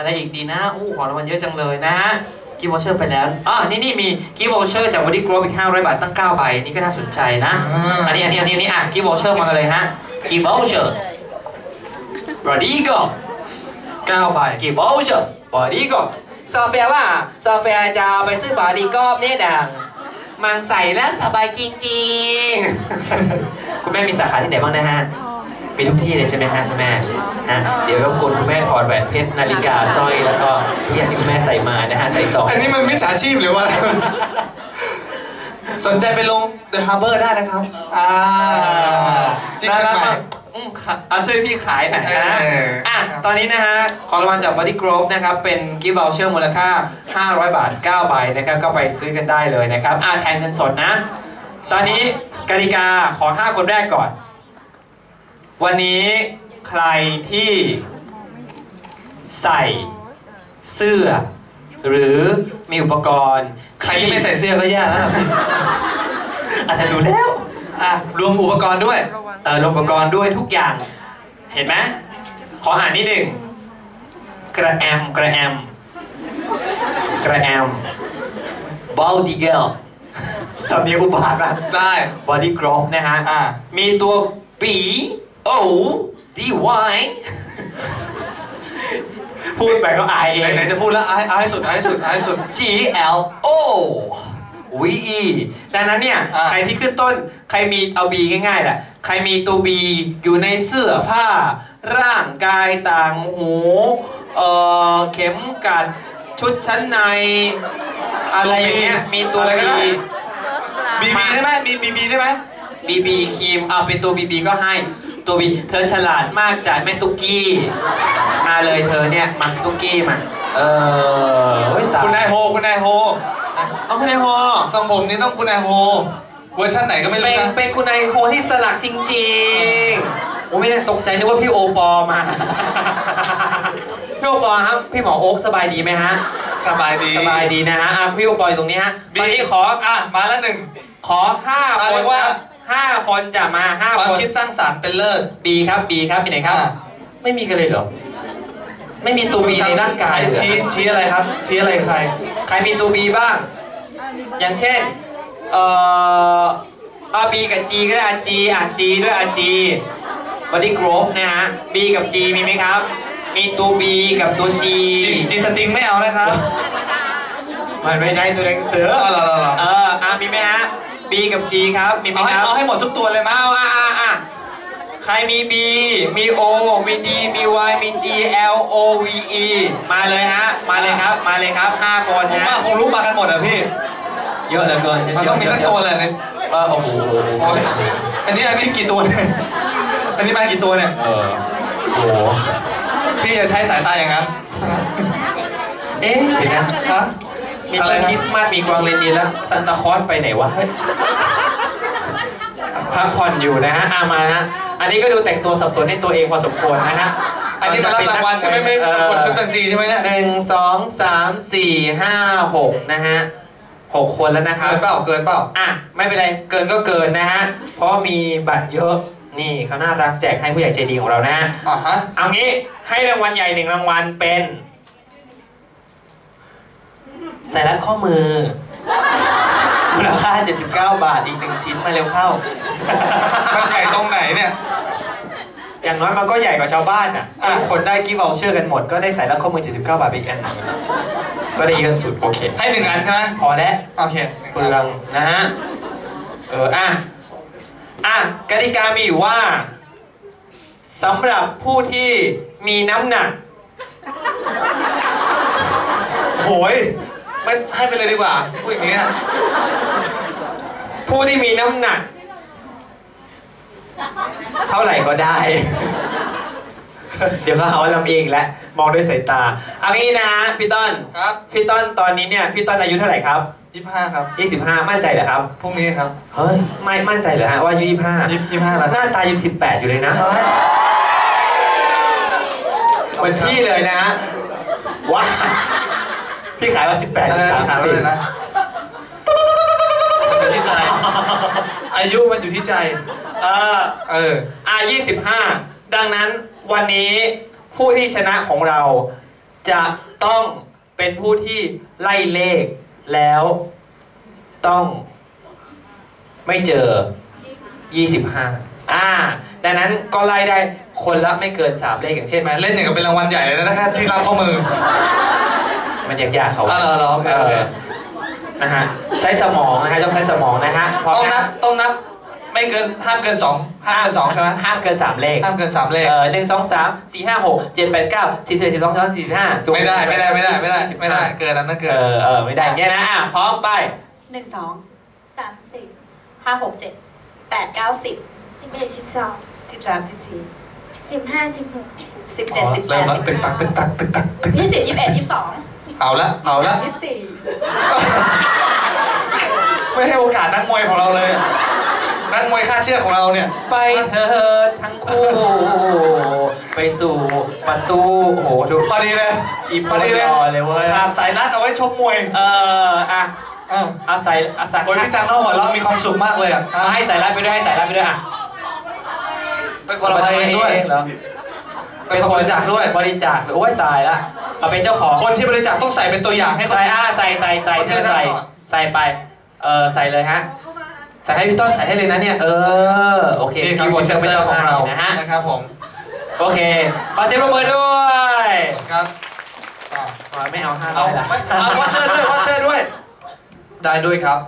อะไรอีกดีนะอู้ของรางวัลเยอะจังเลยนะฮะกิฟต์วอเชอร์ไปแล้วอ๋อนี่นี่มีกิฟต์วอเชอร์จากบอดี้กรออีก500 บาทตั้ง9ใบนี่ก็น่าสนใจนะ อันนี้อันนี้อันนี้อันนี้อะกิฟต์วอเชอร์มากันเลยฮะกิฟต์วอเชอร์บอดี้กรอเก้าใบกี่โมงเชียวบอดี้ก็โซเฟียว่าโซเฟียจะเอาไปซื้อบอดี้ก็เนี่ยดังมันใส่แล้วสบายจริงๆ คุณแม่มีสาขาที่ไหนบ้างนะฮะ มีทุกที่เลยใช่ไหมฮะคุณแม่นะเดี๋ยวรบกวนคุณแม่ถอดแหวนเพชรนาฬิกาสร้อยแล้วก็ทุกอย่างที่คุณแม่ใส่มานะฮะใส่ซองอันนี้มันมิจฉาชีพหรือว่า สนใจไปลง The Harbor ได้นะครับอ่าที่เชียงใหม่ อืมค่ะเอาช่วยพี่ขายหน่อยนะเอออ่ อะตอนนี้นะฮะ ของรางวัลจาก Body Grove นะครับ เป็นกิฟต์วอลเชอร์มูลค่า 500 บาท 9 ใบนะครับ ก็ไปซื้อกันได้เลยนะครับ อะแทนเงินสดนะ ตอนนี้กติกาขอ5คนแรกก่อน วันนี้ใครที่ใส่เสื้อ หรือมีอุปกรณ์ ใครที่ไม่ใส่เสื้อก็แย่แล้วครับอาจจะรู้แล้วอะรวมอุปกรณ์ด้วยเอ่อรวมอุปกรณ์ด้วยทุกอย่าง เห็นไหมขออ่านนิดหนึ่งกระแอมกระแอมกระแอมบอดี้เกลสำเนียงอุบาทนะได้บอดี้กรอฟนะฮะอ่ามีตัว B O D Y พูดไปก็อายเอไหนงไหนจะพูดแล้วเอาให้เอาให้สุดเอาให้สุดเอาให้สุด G L O V E ดังนั้นเนี่ยอ่าใครที่ขึ้นต้น ใครมีเอา B ง่ายๆแหละ ใครมีตัว B อยู่ในเสื้อผ้า ร่างกายต่างหูเอ่อเข็มกัด ชุดชั้นใน อะไรอย่างเงี้ย มีตัวอะไรก็ B ได้บีบีได้ไหมมีบีบีได้ไหมบีบีครีม เอาเป็นตัวบีบีก็ให้ ตัวบีเธอฉลาดมากจากแม่ตุ๊กกี้ มาเลยเธอเนี่ยมาตุ๊กกี้มา เออเฮ้ยตายคุณนายโฮ คุณนายโฮ เอาคุณนายโฮทรงผมนี้ต้องคุณนายโฮ เวอร์ชันไหนก็ไม่เป็รู้นนะเป็นคุณนายโฮที่สลักจริงๆโอ้ไม่ได้ตกใจนึกว่าพี่โอปอมา พี่โอปอครับ พี่หมอโอ๊คสบายดีไหมฮะ สบายดีสบายดีนะฮะอะพี่โอปออยู่ตรงนี้ฮะตอนนี้ขอ อะ มาแล้วหนึ่งขอห้าอะคเรีนยกว่า ห้าคนจะมาห้าความคนคิดสร้างสรรค์เป็นเลิศบีครับบีครับมีไหนครับอะไม่มีกันเลยเหรอ ไม่มีตัวบีในร่างกายเหรอชี้ชี้อะไรครับ ชี้อะไรใคร ใครมีตัวบีบ้าง อย่างเช่น เอ่ออาบีกับจีก็ได้อาจีอาจีด้วยอาจีบอดี้กรอฟนะฮะบีกับจีมีไหมครับ มีตัวบีกับตัวจีจีจีสติงไม่เอานะครับมันไม่ใช่ตัวหนังสือเอาเหรอเหรอเหรอเอออะมีไหมฮะ บีกับจีครับมีไหมเอาให้ครับเอาให้หมดทุกตัวเลยมั้ยเอาอะอะอะใครมี B มี O มี D มี Y มี G L O V E มาเลยฮะมาเลยครับมาเลยครับ5คนผมนะว่าคงรู้มากันหมดอะพี่ เยอะเหลือเกินมันต้องมีสักตัวเลยในเออโอ้โหโอ้ยอันนี้อันนี้กี่ตัวเนี่ยอันนี้มากี่ตัวเนี่ย เออโอ้โหพี่จะใช้สายตาอย่างนั้นเอ๊ะเดี๋ยวนะ ฮะ มีอะต้ไรนคคริสต์มาสมีกวางเรนเดียร์แล้วซันตาคลอสไปไหนวะเฮ้ยพักผ่อนอยู่นะฮะอามาฮะอันนี้ก็ดูแต่งตัวสับสนในตัวเองพอสมควรนะฮะอันนี้มารับรางวัลใช่ไหมไม่เออกดชุดแฟนซีใช่ไหมเนี่ยหนึ่งสองสามสี่ห้าหกนะฮะหกคนแล้วนะครัเกิบนเปล่าเกินเปล่าอะไม่เป็นไรเกินก็เกินนะฮะเพราะมีบัตรเยอะนี่เขาน่ารักแจกให้ผู้ใหญ่ใจดีของเรานะฮะอะฮะเอางี้ให้รางวัลใหญ่หนึ่งรางวัลเป็น สายรัดข้อมือมูลค่า 79 บาทอีกหนึ่งชิ้นมาเร็วเข้ามันใหญ่ตรงไหนเนี่ย อย่างน้อยมันก็ใหญ่กว่าชาวบ้านอะอะคนได้กิฟต์วอลเชอร์กันหมด ก็ได้สายรัดข้อมือ 79 บาทไปอีกอันหนึ่งก็ได้เยอะสุดโอเค ให้หนึ่งอันใช่ไหมพอแล้วโอเคเปลืองนะฮะ เอออะ อะกติกามีอยู่ว่าสำหรับผู้ที่มีน้ำหนัก โหย ไม่ให้ไปเลยดีกว่าพูดอย่างนี้ยผู้ที่มีน้ำหนัก เท่าไหร่ก็ได้ เดี๋ยวเขาหาว่าลำเองแล้วมองด้วยสายตาเอางี้นะฮะพี่ต้นครับพี่ต้นตอนนี้เนี่ยพี่ต้นอายุเท่าไหร่ครับ ยี่ห้าครับ25 มั่นใจเหรอครับพรุ่งนี้ครับเฮ้ยไม่มั่นใจเหรอฮะว่าอายุยี่ยี่ห้าแล้ว25หน้าตายัง18 อยู่เลยนะเหมือนพี่เลยนะฮะว้า พี่ขายมา18อะไรสานะมถามสิเลบยนะมันอยู่ที่ใจ อายุมันอยู่ที่ใจ เออ เอออะ25ดังนั้นวันนี้ผู้ที่ชนะของเรา จะต้องเป็นผู้ที่ไล่เลขแล้ว ต้อง ไม่เจอ 25 อ่า ดังนั้นก็ไล่ได้คนละไม่เกิน 3 เลขอย่างเช่นแหม เล่นอย่างกับเป็นรางวัลใหญ่เลยนะแค่ที่รับข้อมือ มันยากๆเขาอ๋อเหรอเหรอโอเคโอเค นะฮะใช้สมองนะฮะต้องใช้สมองนะฮะพร้อมต้องนันะบต้องนับไม่เกินห้ามเกินสองห้ามเกินสองใช่ไหมห้ามเกิน3เลขห้ามเกินสามเลข เออหนึ่งสองสามสี่ห้าหกเจ็ดแปดเก้าสิบสิบเอ็ดสิบสองสิบสามสิบห้าไม่ได้ไม่ได้ไม่ได้ไม่ได้ไม่ได้เกินนั้นนั่นเอเกินอเออไม่ได้อย่างเงี้ยนะอะพร้อมไปหนึ่งสองสามสี่ห้าหกเจ็ดแปดเก้าสิบสิบเอ็ดสิบสองสิบสามสิบสี่สิบห้าสิบหกสิบเจ็ดสิบแปเริ่มดแล้วสิบตึกตักตึกตักตึกตักตึกยี่สิบยี่สิบเอ็ดยี่สิบสอง เอาละเอาละยี่สิบสี่ไม่ให้โอกาสนักมวยของเราเลย นักมวยค่าเชือกของเราเนี่ย ไปเถิดทั้งคู่ ไปสู่ประตูโอ้โหดูพอดีเลยจีบพอดีเลยรอเลยเว้ยขาดสายรัดเอาไว้ชกมวย เอออะเออเอาใส่เอาใส่โอ้ยพี่จังเล่าหัวเราะมีความสุขมากเลยอะเอาให้ใส่รัดไปด้วยให้ใส่รัดไปด้วยอะเป็นคนละไปเองด้วยเหรอ เป็นคนบริจาคด้วย บริจาคโอ้ยตายละเอาเป็นเจ้าของคนที่บริจาคต้องใส่เป็นตัวอย่างให้คน ใส่อะใส่ใส่ใส่คนที่เธอใส่ได้ก่อนใส่ไปเออใส่เลยฮะใส่ให้พี่ต้นใส่ให้เลยนะเนี่ยเออโอเคนี่ครับคีย์บอร์ดเซ็นไม่เตอต้อร์ของเราให้นะฮะนะครับผมโอเคขอเสียงปรบมือด้วยครับอะอ๋อไม่เอาห้าร้เอาอยละไม่เอาวอเชอร์ด้วยวอเชอร์ด้วย ได้ด้วยครับ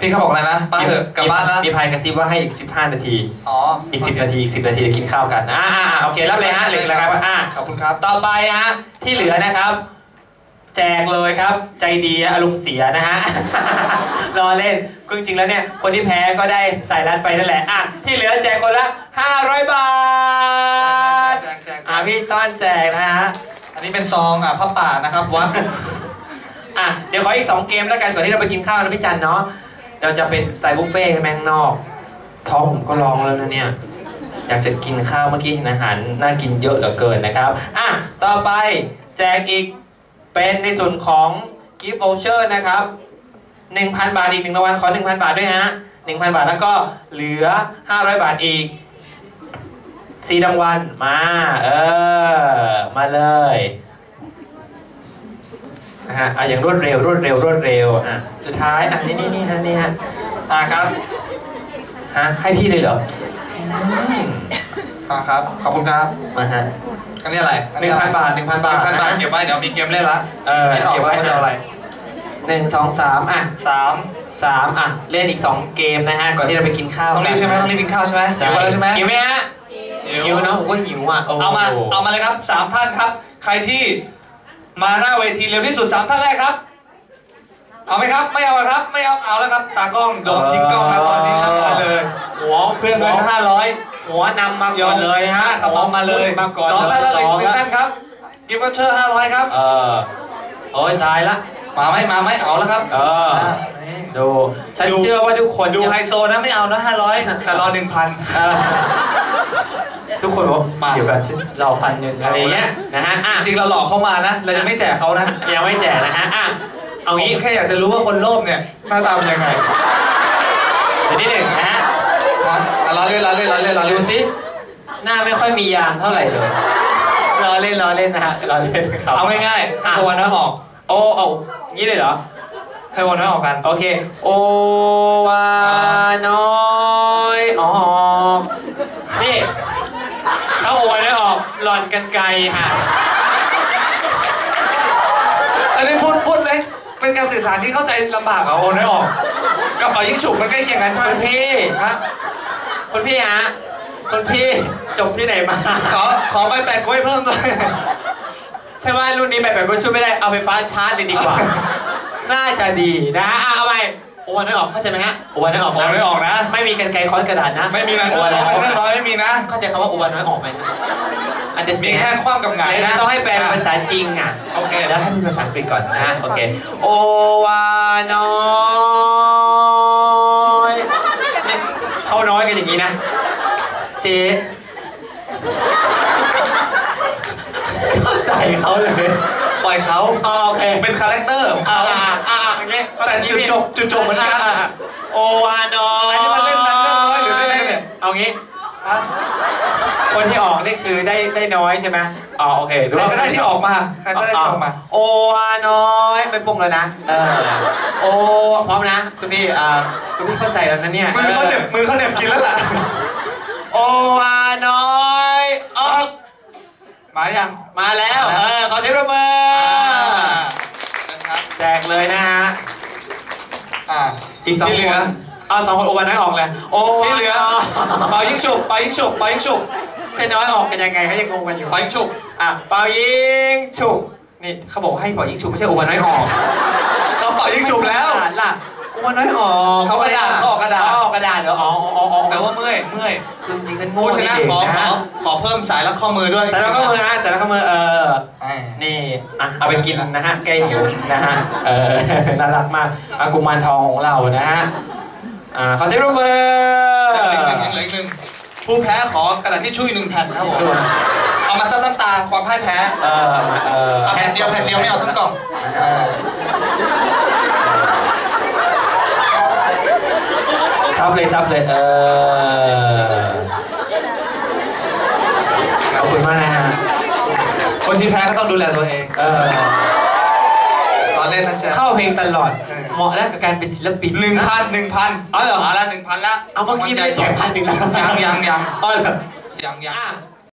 พี่เขาบอกอะไรนะไปเถอะกลับบ้านนะมีพายกระซิบว่าให้อีก 15 นาที อ๋อ อีก 10 นาที อีก 10 นาทีจะกินข้าวกันอ่าอ่าอ่าโอเครับเลยฮะเหล็กเลยครับอ่าขอบคุณครับ ต่อไปฮะที่เหลือนะครับ แจกเลยครับ ใจดีอารมณ์เสียนะฮะรอเล่นคือจริงๆแล้วเนี่ย คนที่แพ้ก็ได้ใส่รัดไปนั่นแหละอะที่เหลือแจกคนละ 500 บาทแจกแจกแจอะกพี่ต้อนแจกนะฮะอันนี้เป็นซองอะผ้าป่านะครับวัดอะเดี๋ยวขออีก 2 เกมแล้วกันก่อนที่เราไปกินข้าวนะพี่จันเนาะ เราจะเป็นสไตล์บุฟเฟ่ใช่ไหมข้างนอก ท้องผมก็ร้องแล้วนะเนี่ย อยากจะกินข้าวเมื่อกี้เห็นอาหารน่ากินเยอะเหลือเกินนะครับอะต่อไปแจกอีกเป็นในส่วนของกิฟต์ o อเชอร์นะครับ1,000 บาทอีกหนึ่งรางวัลขอ 1,000 บาทด้วยฮะ1,000 บาทแล้วก็เหลือ 500 บาทอีกสี่รางวัลมา เออ มาเลย นะฮะอะอย่างรวดเร็วรวดเร็วรวดเร็วอะสุดท้ายอะนี่นี่นี่ฮะนี่ฮะอ่าครับฮะให้พี่เลยเหรออืมอ่าครับขอบคุณครับมาฮะอันนี้อะไรหนึ่งพันบาทหนึ่งพันบาบาททพันบาทนะเก็บไว้เดี๋ยวมีเกมเล่นละเออคิดออกเก็บว่าไว้มันจะเอาอะไรหนึ่งสองสามอะสามสามอะเล่นอีกสองเกมนะฮะก่อนที่เราไปกินข้าวต้องรีบใช่ไหมต้องรีบกินข้าวใช่ไหมหิวกันแล้วใช่ไหมหิวไหมฮะหิวเนาะผมก็หิวอะโเอามาเอามาเลยครับสามท่านครับ ใครที่ มาหน้าเวทีเร็วที่สุดสามท่านแรกครับ เอาไหมครับ ไม่เอาเหรอครับ ไม่เอา เอาแล้วครับ ตากล้องโดนทิ้งกล้องนะตอนนี้นะมาเลย หัวเพื่อเงินห้าร้อยหัวนำมาก่อนเลยฮะครับเอามาเลยมาก่อนสองท่านแล้วอีกหนึ่งสท่านครับ กิฟต์วอเชอร์ห้าร้อยครับ เออโอ้ยตายละ มาไหมมาไหมเอาแล้วครับ เอออะดูฉันดูเชื่อว่าทุกคนดูยังไฮโซนะไม่เอานะห้าร้อยแต่รอหนึ่งพันเออ ทุกคนบอกมาเดี๋ยวกันเราพันหนึ่งอะไรเงี้ยนะฮะอะจริงเราหลอกเขามานะ เราจะไม่แจกเขานะยังไม่แจกนะฮะอะเอางี้ผมแค่อยากจะรู้ว่าคนโลภเนี่ยหน้าตาเป็นยังไงเดี๋ยวนิดหนึ่งนะฮะนะอะล้อเล่นล้อเล่นล้อเล่นล้อดูเล่นสิหน้าไม่ค่อยมียางเท่าไหร่เลยรอเล่นรอเล่นนะฮะรอเล่นครับเอาง่ายๆให้ตัวน้อยออก โอ้เอางี้เลยเหรอให้ตัวน้อยออกกัน โอเค โอวาน้อยออกนี่ เขาโอวาน้อยออกหล่อนกันไกลค่ะ อันนี้พูดพูดเลยเป็นการสื่อสารที่เข้าใจลำบากเหรอโอนน้อยออกกับเป่ายิงฉุบมันใกล้เคียงกันใช่ไหมคุณพี่ ฮะคุณพี่ฮะคุณพี่จบที่ไหนมา ขอขอไปแปะกล้วยเพิ่มด้วยใช่ว่ารุ่นนี้แบบแบบก็ช่วยไม่ได้ เอาไฟฟ้าชาร์จเลยดีกว่า น่าจะดีนะอะเอาไปโอวาน้อยออกเข้าใจไหมฮะโอวาน้อยออกโอนน้อยออกนะ ไม่มีกันไกรค้อนกระดาษนะ ไม่มีนะโอเรื่องวาน้น้อยยออกอเรื่องน้อยไม่มีนะ เข้าใจคำว่าโอวาน้อยออกไหมฮะ understand มีแค่คว่ำกับหงายเดี๋ยวนะจะต้องให้แปลเป็นภาษาจริงอะโอเคแล้วให้เป็นภาษาอังกฤษก่อนนะโอเคโอวาน้อยนี่เขาน้อยกันอย่างนี้นะ เจ๊เข้าใจเขาเลย ปล่อยเขาอ๋อโอเคเป็นคาแรคเตอร์ของอ่าเขาอ่าอ่าอย่างเงี้ยแต่จุดจบจุดจบเหมือนกันาาโอวาน้อยอันนี้มันเล่นหนังเรื่องน้อยหรือเล่นอะไรเนี่ย เอางี้ฮะคนที่ออกนี่คือได้ได้น้อยใช่ไหมอ๋อโอเคใครก็ได้ที่ออกมาใครก็ได้ที่ออกมา โอวาน้อยไม่ปรุงเลยนะเออโอพร้อมนะคุณพี่อ่าคุณพี่เข้าใจแล้วนะเนี่ยมือเขาเหน็บมือเขาเหน็บกินแล้วล่ะ โอวาน้อยออก มายัง มาแล้ว เออ ขอเสียงปรบมือนะครับแจกเลยนะฮะ อ่าอีกสองที่เหลืคอนเอาสองคนโอวาน้อยออกเลย โอวาที่เหลือน้อยเป่ายิงฉุบเป่ายิงฉุบเป่ายิงฉุบเจะน้อยออกกันยังไงเขายังงงกันอยู่ เป่ายิงฉุบอะ เป่ายิงฉุบนี่เขาบอกให้เป่ายิงฉุบไม่ใช่โอวาน้อยออกเขาเป่ายิงฉุบแล้ว ไม่สะอาดล่ะ โอวาน้อยออกเขากระดาษเขาออกกระดาษอ๋อออกกระดาษเหรออ๋ออ๋ออ๋อแต่ว่าเมื่อยเมื่อยคือจริงๆฉันโง่ผู้ชนะเด็กขอนะขอขอเพิ่มสายรัดข้อมือด้วยใส่แล้วก็มือฮะใส่แล้วก็มือเอออ่านี่อะเอาไปกินนะฮะแก้หิวนะฮะเออน่ารักมากอากุมารทองของเรานะฮะอ่าขอเสียงปรบมือยังเหลืออีกหนึ่งยังเหลืออีกหนึ่งผู้แพ้ขอกระดาษที่ช่วยหนึ่งแผ่นครับผมช่วยเอามาซับน้ำตาความพ่ายแพ้เออเออเอาแผ่นเดียวแผ่นเดียวไม่เอาทั้งกล่องอ่า ซับเลยซับเลยเออขอบคุณมากนะฮะคนที่แพ้ก็ต้องดูแลตัวเองเออตอนเล่นนะจ๊ะเข้าเพลงตลอดเออเหมาะแล้วกับการเป็นศิลปินหนึ่งพันหนึ่งพันอ๋อเหรอมาละหนึ่งพันละเอาเมื่อกี้ไม่ได้แจกพันหนึ่งแล้วยังยังยังอ๋อเหรอยังยังอะ